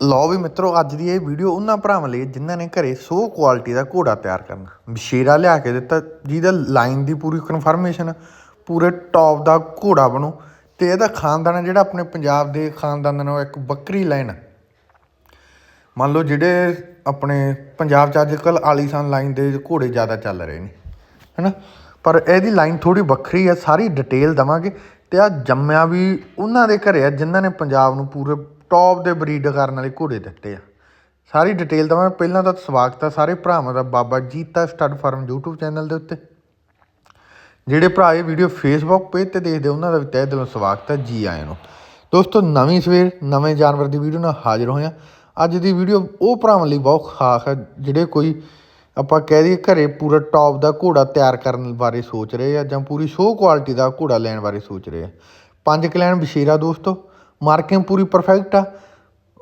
ਲਓ ਵੀ ਮਿੱਤਰੋ, ਅੱਜ ਦੀ ਇਹ ਵੀਡੀਓ ਉਹਨਾਂ ਭਰਾਵਾਂ ਲਈ ਜਿਨ੍ਹਾਂ ਨੇ ਘਰੇ ਸੋ ਕੁਆਲਿਟੀ ਦਾ ਘੋੜਾ ਤਿਆਰ ਕਰਨਾ। ਬਸ਼ੀਰਾ ਲਿਆ ਕੇ ਦਿੱਤਾ, ਜਿਹਦਾ ਲਾਈਨ ਦੀ ਪੂਰੀ ਕਨਫਰਮੇਸ਼ਨ ਪੂਰੇ ਟੌਪ ਦਾ ਘੋੜਾ ਬਣੋ ਤੇ ਇਹਦਾ ਖਾਨਦਾਨ ਹੈ ਜਿਹੜਾ ਆਪਣੇ ਪੰਜਾਬ ਦੇ ਖਾਨਦਾਨਾਂ ਨਾਲੋਂ ਇੱਕ ਬੱਕਰੀ ਲਾਈਨ ਮੰਨ ਲਓ ਜਿਹੜੇ ਆਪਣੇ ਪੰਜਾਬ 'ਚ ਅੱਜ ਕੱਲ੍ਹ ਆਲੀਸ਼ਾਨ ਲਾਈਨ ਦੇ ਘੋੜੇ ਜ਼ਿਆਦਾ ਚੱਲ ਰਹੇ ਨੇ, ਹੈਨਾ? ਪਰ ਇਹਦੀ ਲਾਈਨ ਥੋੜੀ ਵੱਖਰੀ ਹੈ ਸਾਰੀ ਡਿਟੇਲ ਦਵਾਂਗੇ ਤੇ ਆ ਜੰਮਿਆ ਵੀ ਉਹਨਾਂ ਦੇ ਘਰੇ ਆ, ਜਿਨ੍ਹਾਂ ਨੇ ਪੰਜਾਬ ਨੂੰ ਪੂਰੇ ਟੌਪ ਦੇ ਬਰੀਡ ਕਰਨ ਵਾਲੇ ਘੋੜੇ ਦਿੱਤੇ ਆ। ਸਾਰੀ ਡਿਟੇਲ ਦਵਾਂਗੇ ਪਹਿਲਾਂ ਤਾਂ ਸਵਾਗਤ ਆ ਸਾਰੇ ਭਰਾਵਾਂ ਦਾ Baba Jeeta stud farm YouTube channel ਦੇ ਉੱਤੇ। ਜਿਹੜੇ ਭਰਾ ਇਹ ਵੀਡੀਓ ਫੇਸਬੁੱਕ ਪੇਜ ਤੇ ਦੇਖਦੇ ਉਹਨਾਂ ਦਾ ਵੀ ਤਹਿ ਦਿਲੋਂ ਸਵਾਗਤ ਹੈ ਜੀ ਆਇਆਂ ਨੂੰ। ਦੋਸਤੋ, ਨਵੀਂ ਸਵੇਰ, ਨਵੇਂ ਜਾਨਵਰ ਦੀ ਵੀਡੀਓ ਨਾਲ ਹਾਜ਼ਰ ਹੋਇਆ। ਅੱਜ ਦੀ ਵੀਡੀਓ ਉਹ ਭਰਾਵਾਂ ਲਈ ਬਹੁਤ ਖਾਸ ਹੈ ਜਿਹੜੇ ਕੋਈ ਆਪਾਂ ਕਹਿ ਦਈਏ ਘਰੇ ਪੂਰਾ ਟੌਪ ਦਾ ਘੋੜਾ ਤਿਆਰ ਕਰਨ ਬਾਰੇ ਸੋਚ ਰਹੇ ਆ ਜਾਂ ਪੂਰੀ ਸ਼ੋਅ ਕੁਆਲਿਟੀ ਦਾ ਘੋੜਾ ਲੈਣ ਬਾਰੇ ਸੋਚ ਰਹੇ ਆ। ਪੰਜ ਕਲੈਨ ਬਸ਼ੀਰਾ ਦੋਸਤੋ। ਮਾਰਕਿੰਗ ਪੂਰੀ ਪਰਫੈਕਟ ਆ,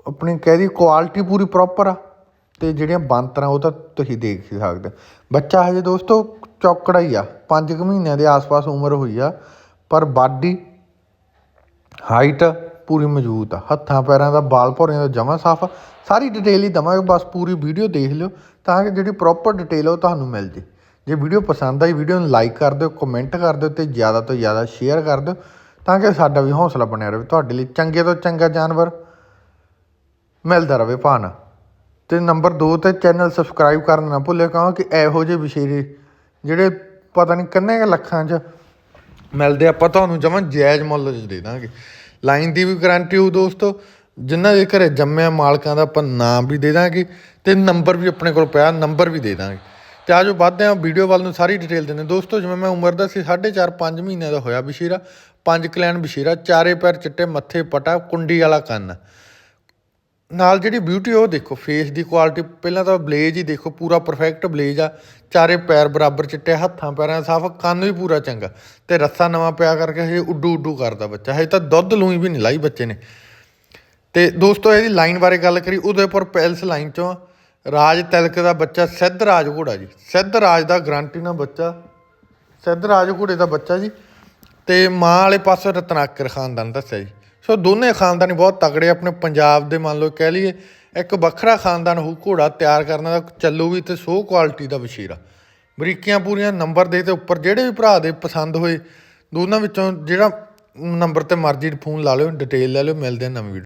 ਆਪਣੀ ਕਹਿ ਦੀ ਕੁਆਲਿਟੀ ਪੂਰੀ ਪ੍ਰੋਪਰ ਆ ਅਤੇ ਜਿਹੜੀਆਂ ਬਣਤਰਾਂ ਉਹ ਤਾਂ ਤੁਸੀਂ ਦੇਖ ਹੀ ਸਕਦੇ। ਹੋ। ਬੱਚਾ ਹਜੇ ਦੋਸਤੋ ਚੌਕੜਾ ਹੀ ਆ, ਪੰਜ ਕੁ ਮਹੀਨਿਆਂ ਦੇ ਆਸ-ਪਾਸ ਉਮਰ ਹੋਈ ਆ, ਪਰ ਬਾਡੀ ਹਾਈਟ ਪੂਰੀ ਮਜ਼ਬੂਤ ਆ। ਹੱਥਾਂ, ਪੈਰਾਂ ਦਾ, ਬਾਲ ਭੌਰਿਆਂ ਦਾ ਜਮਾ ਸਾਫ਼ ਆ। ਸਾਰੀ ਡਿਟੇਲ ਹੀ ਦਵਾਂਗੇ, ਬਸ ਪੂਰੀ ਵੀਡੀਓ ਦੇਖ ਲਿਓ, ਤਾਂ ਕਿ ਜਿਹੜੀ ਪ੍ਰੋਪਰ ਡਿਟੇਲ ਉਹ ਤੁਹਾਨੂੰ ਮਿਲ ਜੇ। ਜੇ ਵੀਡੀਓ ਪਸੰਦ ਆਈ ਵੀਡੀਓ ਨੂੰ ਲਾਈਕ ਕਰ ਦਿਓ ਕਮੈਂਟ ਕਰ ਦਿਓ ਤੇ ਜ਼ਿਆਦਾ ਤੋਂ ਜ਼ਿਆਦਾ ਸ਼ੇਅਰ ਕਰ ਦਿਓ। ਤਾਂ ਕਿ ਸਾਡਾ ਵੀ ਹੌਸਲਾ ਬਣਿਆ ਰਹੇ, ਤੁਹਾਡੇ ਲਈ ਚੰਗੇ ਤੋਂ ਚੰਗਾ ਜਾਨਵਰ ਮਿਲਦਾ ਰਹੇ ਭਾਣਾ ਤੇ ਨੰਬਰ 2 ਤੇ ਚੈਨਲ ਸਬਸਕ੍ਰਾਈਬ ਕਰਨਾ ਨਾ ਭੁੱਲਿਓ ਕਿਉਂਕਿ ਇਹੋ ਜਿਹੇ ਵਿਸ਼ੇਰੇ ਜਿਹੜੇ ਪਤਾ ਨਹੀਂ ਕਿੰਨੇ ਕੁ ਲੱਖਾਂ 'ਚ ਮਿਲਦੇ ਆਪਾਂ ਤੁਹਾਨੂੰ ਜਮਾਂ ਜਾਇਜ਼ ਮੁੱਲ 'ਚ ਦੇ ਦਾਂਗੇ। ਲਾਈਨ ਦੀ ਵੀ ਗਾਰੰਟੀ ਹੋ ਦੋਸਤੋ ਜਿਨ੍ਹਾਂ ਦੇ ਘਰੇ ਜੰਮਿਆ ਮਾਲਕਾਂ ਦਾ ਆਪਾਂ ਨਾਮ ਵੀ ਦੇ ਦਾਂਗੇ ਤੇ ਨੰਬਰ ਵੀ ਆਪਣੇ ਕੋਲ ਪਿਆ, ਨੰਬਰ ਵੀ ਦੇ ਦਾਂਗੇ। ਤੇ ਆਜੋ ਵੱਧਦੇ ਆ ਵੀਡੀਓ ਵੱਲ ਨੂੰ ਸਾਰੀ ਡਿਟੇਲ ਦਿੰਦੇ ਦੋਸਤੋ, ਜਿਵੇਂ ਮੈਂ ਉਮਰ ਦਾ ਸੀ 4.5 5 ਮਹੀਨਿਆਂ ਦਾ ਹੋਇਆ ਬਸ਼ੀਰਾ। ਪੰਜ ਕਲੈਨ ਬਸ਼ੀਰਾ, ਚਾਰੇ ਪੈਰ ਚਿੱਟੇ, ਮੱਥੇ ਪਟਾ, ਕੁੰਡੀ ਵਾਲਾ ਕੰਨ। ਨਾਲ ਜਿਹੜੀ ਬਿਊਟੀ ਉਹ ਦੇਖੋ ਫੇਸ ਦੀ ਕੁਆਲਿਟੀ ਪਹਿਲਾਂ ਤਾਂ ਬਲੇਜ ਹੀ ਦੇਖੋ, ਪੂਰਾ ਪਰਫੈਕਟ ਬਲੇਜ ਆ। ਚਾਰੇ ਪੈਰ ਬਰਾਬਰ ਚਿੱਟੇ, ਹੱਥਾਂ ਪੈਰਾਂ ਸਾਫ਼, ਕੰਨ ਵੀ ਪੂਰਾ ਚੰਗਾ। ਤੇ ਰੱਸਾ ਨਵਾਂ ਪਿਆ ਕਰਕੇ ਹਜੇ ਉੱਡੂ ਉੱਡੂ ਕਰਦਾ ਬੱਚਾ। ਹਜੇ ਤਾਂ ਦੁੱਧ ਲੂਈ ਵੀ ਨਹੀਂ ਲਾਈ ਬੱਚੇ ਨੇ। ਤੇ ਦੋਸਤੋ, ਇਹਦੀ ਲਾਈਨ ਬਾਰੇ ਗੱਲ ਕਰੀ ਉਦੈਪੁਰ ਪੈਲਸ ਲਾਈਨ ਚੋਂ ਰਾਜ ਤਿਲਕ ਦਾ ਬੱਚਾ ਸਿੱਧ ਰਾਜ ਘੋੜਾ ਜੀ। ਸਿੱਧ ਰਾਜ ਦਾ ਗਰੰਟੀ ਨਾਲ ਬੱਚਾ। ਸਿੱਧ ਰਾਜ ਘੋੜੇ ਦਾ ਬੱਚਾ ਜੀ। ਤੇ ਮਾਂ ਵਾਲੇ ਪਾਸੇ ਰਤਨਾਕਰ ਖਾਨਦਾਨ ਦੱਸਿਆ ਜੀ। ਸੋ ਦੋਨੇ ਖਾਨਦਾਨੀ ਬਹੁਤ ਤਕੜੇ ਆਪਣੇ ਪੰਜਾਬ ਦੇ ਮੰਨ ਲਓ ਕਹਿ ਲਈਏ, ਇੱਕ ਵੱਖਰਾ ਖਾਨਦਾਨ ਹੋ ਘੋੜਾ ਤਿਆਰ ਕਰਨ ਦਾ ਚੱਲੂ ਵੀ ਤੇ ਸੋ ਕੁਆਲਿਟੀ ਦਾ ਵਸ਼ੀਰਾ ਬਰੀਕੀਆਂ ਪੂਰੀਆਂ ਨੰਬਰ ਦੇ ਤੇ ਉੱਪਰ ਜਿਹੜੇ ਵੀ ਭਰਾ ਦੇ ਪਸੰਦ ਹੋਏ, ਦੋਨਾਂ ਵਿੱਚੋਂ ਜਿਹੜਾ ਨੰਬਰ ਤੇ ਮਰਜ਼ੀ ਫੋਨ ਲਾ ਲਿਓ ਡਿਟੇਲ ਲੈ ਲਿਓ, ਮਿਲਦੇ ਆ ਨਵੀਂ ਵੀਡੀਓ